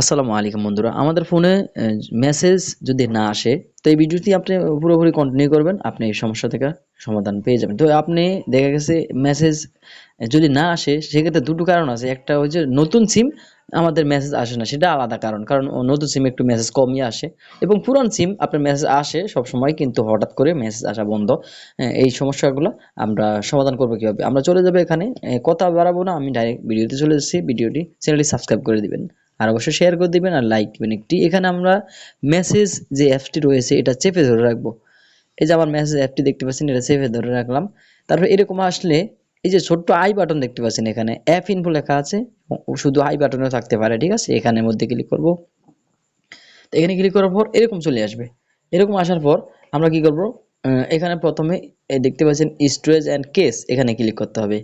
আসসালামু আলাইকুম বন্ধুরা। আমাদের ফোনে মেসেজ যদি না আসে, তো এই ভিডিওটি আপনি পুরোপুরি কন্টিনিউ করবেন, আপনি এই সমস্যা থেকে সমাধান পেয়ে যাবেন। তো আপনি দেখা গেছে মেসেজ যদি না আসে, সেক্ষেত্রে দুটো কারণ আছে। একটা হচ্ছে নতুন সিম আমাদের মেসেজ আসে না, সেটা আলাদা কারণ। কারণ নতুন সিম একটু মেসেজ কমই আসে এবং পুরান সিম আপনার মেসেজ আসে সব সময় কিন্তু হঠাৎ করে মেসেজ আসা বন্ধ। এই সমস্যাগুলো আমরা সমাধান করব কীভাবে? আমরা চলে যাব এখানে। কথা বাড়াবো না, আমি ডাইরেক্ট ভিডিওতে চলে যাচ্ছি। ভিডিওটি চ্যানেলটি সাবস্ক্রাইব করে দিবেন। আর অবশ্যই শেয়ার করে দিবেন আর লাইক দিবেন একটি। এখানে আমরা মেসেজ যে অ্যাপটি রয়েছে, এটা চেপে ধরে রাখব। এই যে আমার মেসেজ অ্যাপটি দেখতে পাচ্ছেন, এটা চেপে ধরে রাখলাম। তারপর এরকম আসলে এই যে ছোট্ট আই বাটন দেখতে পাচ্ছেন এখানে অ্যাপ ইনফো লেখা আছে শুধু আই বাটনেও থাকতে পারে, ঠিক আছে? এখানের মধ্যে ক্লিক করব। তো এখানে ক্লিক করার পর এরকম চলে আসবে। এরকম আসার পর আমরা কি করব? এখানে প্রথমে দেখতে পাচ্ছেন স্টোরেজ অ্যান্ড কেস এখানে ক্লিক করতে হবে।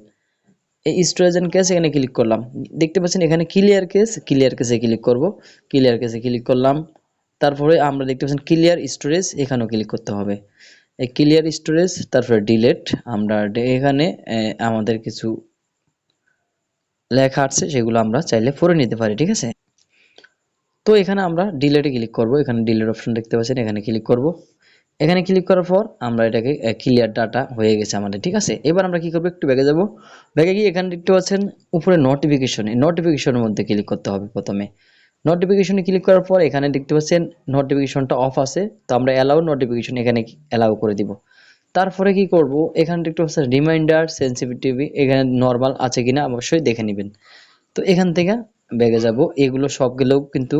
এই স্টোরেজ অ্যান্ড কেস এখানে ক্লিক করলাম। দেখতে পাচ্ছেন এখানে ক্লিয়ার কেস ক্লিয়ার কেসে ক্লিক করব। ক্লিয়ার কেসে ক্লিক করলাম। তারপরে আমরা দেখতে পাচ্ছেন ক্লিয়ার স্টোরেজ এখানেও ক্লিক করতে হবে। এই ক্লিয়ার স্টোরেজ তারপরে ডিলেট আমরা এখানে আমাদের কিছু লেখা আছে, সেগুলো আমরা চাইলে পড়ে নিতে পারি, ঠিক আছে? তো এখানে আমরা ডিলেটে ক্লিক করব। এখানে ডিলেট অপশন দেখতে পাচ্ছেন, এখানে ক্লিক করব। এখানে ক্লিক করার পর আমরা এটাকে ক্লিয়ার ডাটা হয়ে গেছে আমাদের, ঠিক আছে? এবার আমরা কি করব? একটু ব্যাগে যাব। ব্যাগে গিয়ে এখানে দেখতে পাচ্ছেন, উপরে নোটিফিকেশন এই নোটিফিকেশনের মধ্যে ক্লিক করতে হবে প্রথমে। নোটিফিকেশনে ক্লিক করার পর এখানে দেখতে পাচ্ছেন নোটিফিকেশনটা অফ আছে, তো আমরা অ্যালাউ নোটিফিকেশন এখানে অ্যালাউ করে দিব। তারপরে কি করব? এখানে দেখতে পাচ্ছেন রিমাইন্ডার সেন্সিটিভিটি এখানে নর্মাল আছে কিনা অবশ্যই দেখে নেবেন। তো এখান থেকে ব্যাগে যাব। এগুলো সবগুলো কিন্তু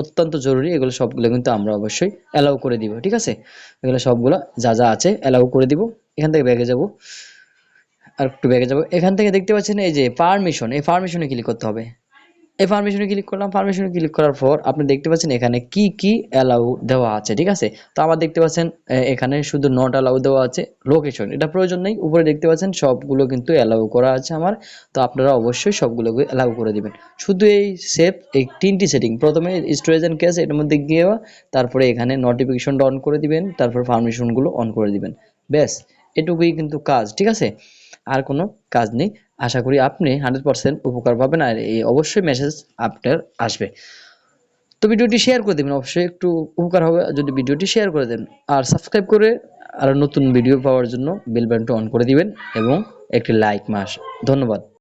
অত্যন্ত জরুরি। এগুলো সবগুলো কিন্তু আমরা অবশ্যই অ্যালাউ করে দিব, ঠিক আছে? এগুলো সবগুলো যা যা আছে অ্যালাউ করে দিব। এখান থেকে ব্যাগে যাব। আর একটু ব্যাগে যাব। এখান থেকে দেখতে পাচ্ছেন এই যে পারমিশন এই পারমিশনে ক্লিক করতে হবে। এই পারমিশনে ক্লিক করলাম। পারমিশনে ক্লিক করার পর আপনি দেখতে পাচ্ছেন এখানে কি কি অ্যালাউ দেওয়া আছে, ঠিক আছে? তো আমার দেখতে পাচ্ছেন এখানে শুধু নট অ্যালাউ দেওয়া আছে লোকেশন এটা প্রয়োজন নেই। উপরে দেখতে পাচ্ছেন সবগুলো কিন্তু অ্যালাউ করা আছে আমার। তো আপনারা অবশ্যই সবগুলোকে অ্যালাউ করে দিবেন। শুধু এই সেভ এই তিনটি সেটিং প্রথমে স্টোরেজ অ্যান্ড ক্যাশ এটার মধ্যে গিয়ে তারপরে এখানে নোটিফিকেশনটা অন করে দিবেন, তারপর পারমিশনগুলো অন করে দিবেন। ব্যাস, এটুকুই কিন্তু কাজ, ঠিক আছে? আর কোনো কাজ নেই। আশা করি আপনি হান্ড্রেড পার্সেন্ট উপকার পাবেন আর এই অবশ্যই মেসেজ আপনার আসবে। তো ভিডিওটি শেয়ার করে দেবেন, অবশ্যই একটু উপকার হবে যদি ভিডিওটি শেয়ার করে দেন। আর সাবস্ক্রাইব করে আরও নতুন ভিডিও পাওয়ার জন্য বেল অন করে দিবেন এবং একটি লাইক মাস। ধন্যবাদ।